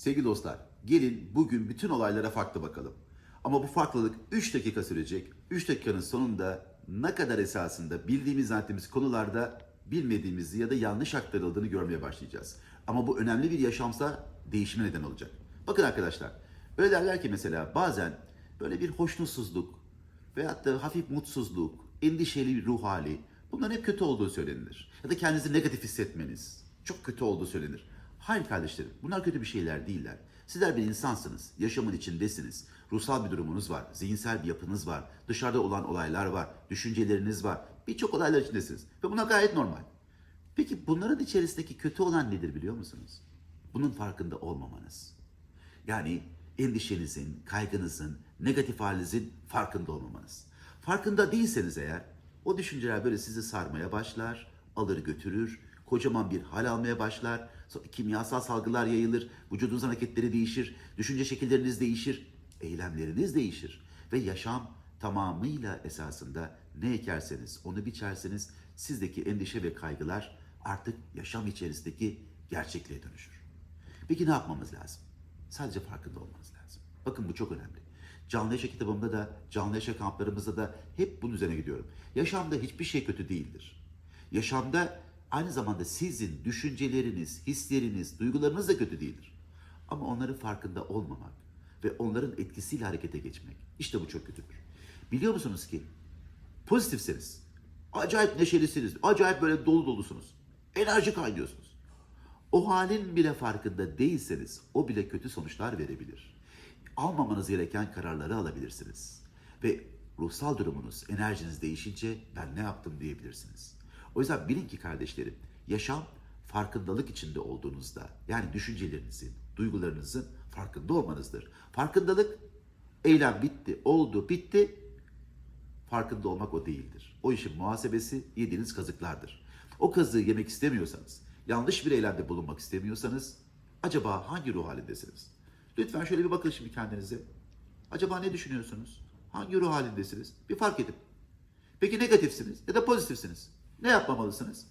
Sevgili dostlar, gelin bugün bütün olaylara farklı bakalım. Ama bu farklılık 3 dakika sürecek. 3 dakikanın sonunda ne kadar esasında bildiğimiz zannettiğimiz konularda bilmediğimizi ya da yanlış aktarıldığını görmeye başlayacağız. Ama bu önemli bir yaşamsa değişime neden olacak. Bakın arkadaşlar, öyle derler ki mesela bazen böyle bir hoşnutsuzluk veyahut da hafif mutsuzluk, endişeli bir ruh hali bunların hep kötü olduğu söylenir. Ya da kendinizi negatif hissetmeniz çok kötü olduğu söylenir. Hayır kardeşlerim, bunlar kötü bir şeyler değiller. Sizler bir insansınız, yaşamın içindesiniz. Ruhsal bir durumunuz var, zihinsel bir yapınız var, dışarıda olan olaylar var, düşünceleriniz var. Birçok olaylar içindesiniz ve bunlar gayet normal. Peki bunların içerisindeki kötü olan nedir biliyor musunuz? Bunun farkında olmamanız. Yani endişenizin, kaygınızın, negatif halinizin farkında olmamanız. Farkında değilseniz eğer o düşünceler böyle sizi sarmaya başlar, alır götürür, kocaman bir hal almaya başlar, kimyasal salgılar yayılır, vücudunuzun hareketleri değişir, düşünce şekilleriniz değişir, eylemleriniz değişir ve yaşam tamamıyla esasında ne ekerseniz, onu biçerseniz sizdeki endişe ve kaygılar artık yaşam içerisindeki gerçekliğe dönüşür. Peki ne yapmamız lazım? Sadece farkında olmanız lazım. Bakın bu çok önemli. Canlı Yaşa kitabımda da, Canlı Yaşa kamplarımızda da hep bunun üzerine gidiyorum. Yaşamda hiçbir şey kötü değildir. Yaşamda aynı zamanda sizin düşünceleriniz, hisleriniz, duygularınız da kötü değildir. Ama onların farkında olmamak ve onların etkisiyle harekete geçmek, işte bu çok kötüdür. Biliyor musunuz ki pozitifseniz, acayip neşelisiniz, acayip böyle dolu dolusunuz, enerji kaynıyorsunuz. O halin bile farkında değilseniz o bile kötü sonuçlar verebilir. Almamanız gereken kararları alabilirsiniz. Ve ruhsal durumunuz, enerjiniz değişince ben ne yaptım diyebilirsiniz. O yüzden bilin ki kardeşlerim, yaşam farkındalık içinde olduğunuzda, yani düşüncelerinizin, duygularınızın farkında olmanızdır. Farkındalık, eylem bitti, oldu, bitti, farkında olmak o değildir. O işin muhasebesi yediğiniz kazıklardır. O kazığı yemek istemiyorsanız, yanlış bir eylemde bulunmak istemiyorsanız, acaba hangi ruh halindesiniz? Lütfen şöyle bir bakın şimdi kendinize. Acaba ne düşünüyorsunuz? Hangi ruh halindesiniz? Bir fark edin. Peki negatifsiniz ya da pozitifsiniz. Ne yapmamalısınız?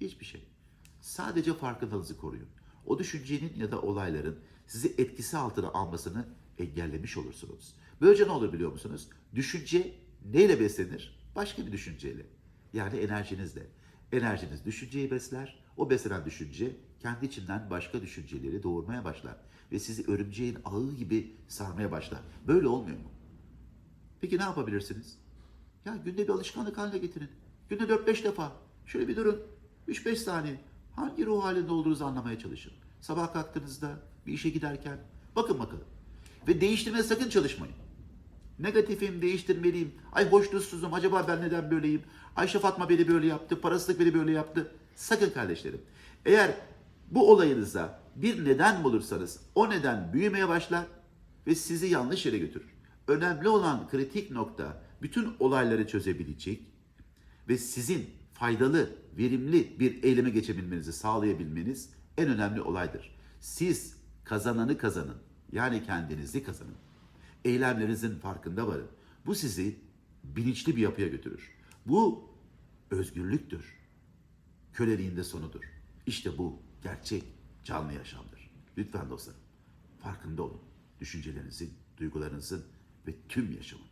Hiçbir şey. Sadece farkındalığınızı koruyun. O düşüncenin ya da olayların sizi etkisi altına almasını engellemiş olursunuz. Böylece ne olur biliyor musunuz? Düşünce neyle beslenir? Başka bir düşünceyle. Yani enerjinizle. Enerjiniz düşünceyi besler. O beslenen düşünce kendi içinden başka düşünceleri doğurmaya başlar. Ve sizi örümceğin ağı gibi sarmaya başlar. Böyle olmuyor mu? Peki ne yapabilirsiniz? Ya günde bir alışkanlık haline getirin. Günde 4-5 defa. Şöyle bir durun. 3-5 saniye. Hangi ruh halinde olduğunuzu anlamaya çalışın. Sabah kalktığınızda, bir işe giderken. Bakın bakalım. Ve değiştirmeye sakın çalışmayın. Negatifim, değiştirmeliyim. Ay hoşnutsuzum, acaba ben neden böyleyim? Ayşe Fatma beni böyle yaptı, parasızlık beni böyle yaptı. Sakın kardeşlerim. Eğer bu olayınıza bir neden bulursanız o neden büyümeye başlar ve sizi yanlış yere götürür. Önemli olan kritik nokta bütün olayları çözebilecek ve sizin faydalı, verimli bir eyleme geçebilmenizi sağlayabilmeniz en önemli olaydır. Siz kazananı kazanın. Yani kendinizi kazanın. Eylemlerinizin farkında varın. Bu sizi bilinçli bir yapıya götürür. Bu özgürlüktür. Köleliğin de sonudur. İşte bu gerçek canlı yaşamdır. Lütfen dostlarım farkında olun. Düşüncelerinizin, duygularınızın ve tüm yaşamın.